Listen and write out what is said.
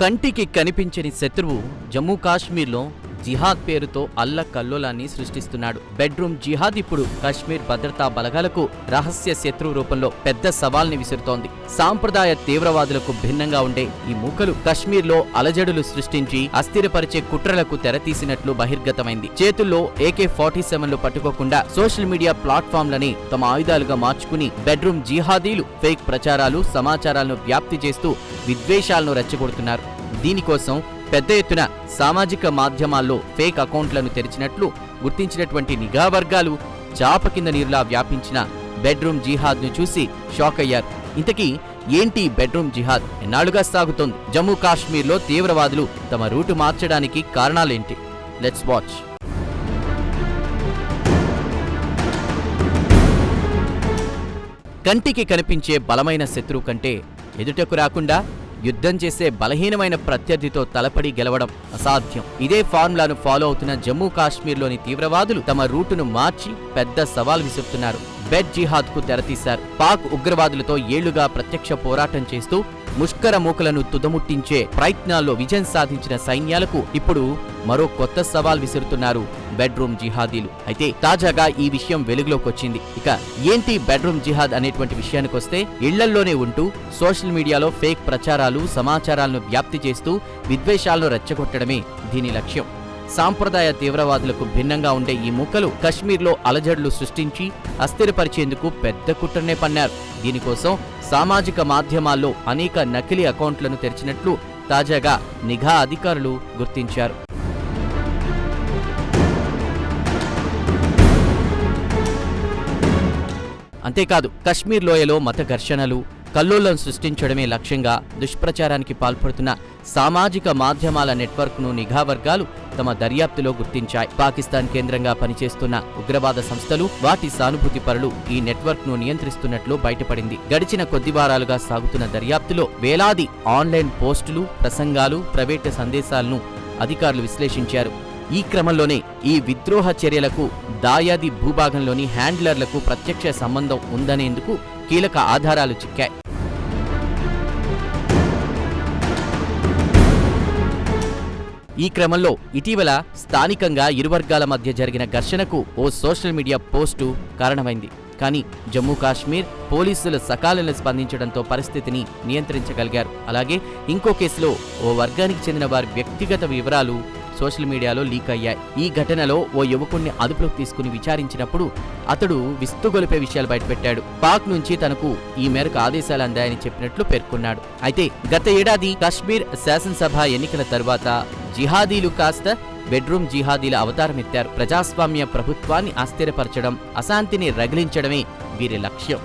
కంటికి కనిపించని శత్రువు జమ్మూ కాశ్మీర్లో జిహాద్ పేరుతో అల్ల కల్లోలాన్ని సృష్టిస్తున్నాడు. బెడ్రూమ్ జిహాద్ ఇప్పుడు కాశ్మీర్ భద్రతా బలగాలకు రహస్య శత్రు రూపంలో పెద్ద సవాల్ని విసురుతోంది. సాంప్రదాయ తీవ్రవాదులకు భిన్నంగా ఉండే ఈ మూకలు కశ్మీర్లో అలజడులు సృష్టించి అస్థిరపరిచే కుట్రలకు తెరతీసినట్లు బహిర్గతమైంది. చేతుల్లో ఏకే ఫార్టీ సెవెన్లు పట్టుకోకుండా సోషల్ మీడియా ప్లాట్ఫామ్లని తమ ఆయుధాలుగా మార్చుకుని బెడ్రూమ్ జిహాదీలు ఫేక్ ప్రచారాలు సమాచారాలను వ్యాప్తి చేస్తూ విద్వేషాలను రెచ్చగొడుతున్నారు. దీనికోసం పెద్ద ఎత్తున సామాజిక మాధ్యమాల్లో ఫేక్ అకౌంట్లను తెరిచినట్లు గుర్తించినటువంటి నిఘా వర్గాలు చాప కింద నీరులా వ్యాపించిన బెడ్రూమ్ జిహాద్ను చూసి షాక్ అయ్యారు. ఇంతకీ ఏంటి బెడ్రూమ్ జిహాద్? ఎన్నాళ్ళుగా సాగుతోంది. జమ్మూ కాశ్మీర్లో తీవ్రవాదులు తమ రూటు మార్చడానికి కారణాలేంటి? లెట్స్ వాచ్ కంటికి కనిపించే బలమైన శత్రువు కంటే ఎదుటకు రాకుండా యుద్ధం చేసే బలహీనమైన ప్రత్యర్థితో తలపడి గెలవడం అసాధ్యం. ఇదే ఫార్ములాను ఫాలో అవుతున్న జమ్మూ కాశ్మీర్లోని తీవ్రవాదులు తమ రూటును మార్చి పెద్ద సవాల్ విసురుతున్నారు. బెడ్ జిహాద్కు తెరతీశారు. పాక్ ఉగ్రవాదులతో ఏళ్ళుగా ప్రత్యక్ష పోరాటం చేస్తూ ముష్కర మూకలను తుదముట్టించే ప్రయత్నాల్లో విజయం సాధించిన సైన్యాలకు ఇప్పుడు మరో కొత్త సవాల్ విసురుతున్నారు బెడ్రూమ్ జిహాదీలు. అయితే తాజాగా ఈ విషయం వెలుగులోకి వచ్చింది. ఇక ఏంటి బెడ్రూమ్ జిహాద్ అనేటువంటి విషయానికొస్తే ఇళ్ళల్లోనే ఉంటూ సోషల్ మీడియాలో ఫేక్ ప్రచారాలు సమాచారాలను వ్యాప్తి చేస్తూ విద్వేషాలను రెచ్చగొట్టడమే దీని లక్ష్యం. సాంప్రదాయ తీవ్రవాదులకు భిన్నంగా ఉండే ఈ ముక్కలు కశ్మీర్లో అలజడులు సృష్టించి అస్థిరపరిచేందుకు పెద్ద కుట్రనే పన్నారు. దీనికోసం సామాజిక మాధ్యమాల్లో అనేక నకిలీ అకౌంట్లను తెరిచినట్లు తాజాగా నిఘా అధికారులు గుర్తించారు. అంతేకాదు కశ్మీర్ లోయలో మత ఘర్షణలు కల్లోలం సృష్టించడమే లక్ష్యంగా దుష్ప్రచారానికి పాల్పడుతున్న సామాజిక మాధ్యమాల నెట్వర్క్ను నిఘా వర్గాలు తమ దర్యాప్తులో గుర్తించాయి. పాకిస్తాన్ కేంద్రంగా పనిచేస్తున్న ఉగ్రవాద సంస్థలు వాటి సానుభూతి పరులు ఈ నెట్వర్క్ను నియంత్రిస్తున్నట్లు బయటపడింది. గడిచిన కొద్ది వారాలుగా సాగుతున్న దర్యాప్తులో వేలాది ఆన్లైన్ పోస్టులు ప్రసంగాలు ప్రైవేటు సందేశాలను అధికారులు విశ్లేషించారు. ఈ క్రమంలోనే ఈ విద్రోహ చర్యలకు దాయాది భూభాగంలోని హ్యాండ్లర్లకు ప్రత్యక్ష సంబంధం ఉందనేందుకు కీలక ఆధారాలు చిక్కాయి. ఈ క్రమంలో ఇటీవల స్థానికంగా ఇరు వర్గాల మధ్య జరిగిన ఘర్షణకు ఓ సోషల్ మీడియా పోస్టు కారణమైంది. కానీ జమ్మూ కాశ్మీర్ పోలీసులు సకాలంలో స్పందించడంతో పరిస్థితిని నియంత్రించగలిగారు. అలాగే ఇంకో కేసులో ఓ వర్గానికి చెందిన వారి వ్యక్తిగత వివరాలు సోషల్ మీడియాలో లీక్ అయ్యాయి. ఈ ఘటనలో ఓ యువకుణ్ణి అదుపులోకి తీసుకుని విచారించినప్పుడు అతడు విస్తుగొలిపే విషయాలు బయటపెట్టాడు. పాక్ నుంచి తనకు ఈ మేరకు ఆదేశాలు అందాయని చెప్పినట్లు పేర్కొన్నాడు. అయితే గత ఏడాది కశ్మీర్ శాసనసభ ఎన్నికల తర్వాత జిహాదీలు కాస్త బెడ్రూమ్ జిహాదీల అవతారమెత్తారు. ప్రజాస్వామ్య ప్రభుత్వాన్ని అస్థిరపరచడం అశాంతిని రగిలించడమే వీరి లక్ష్యం.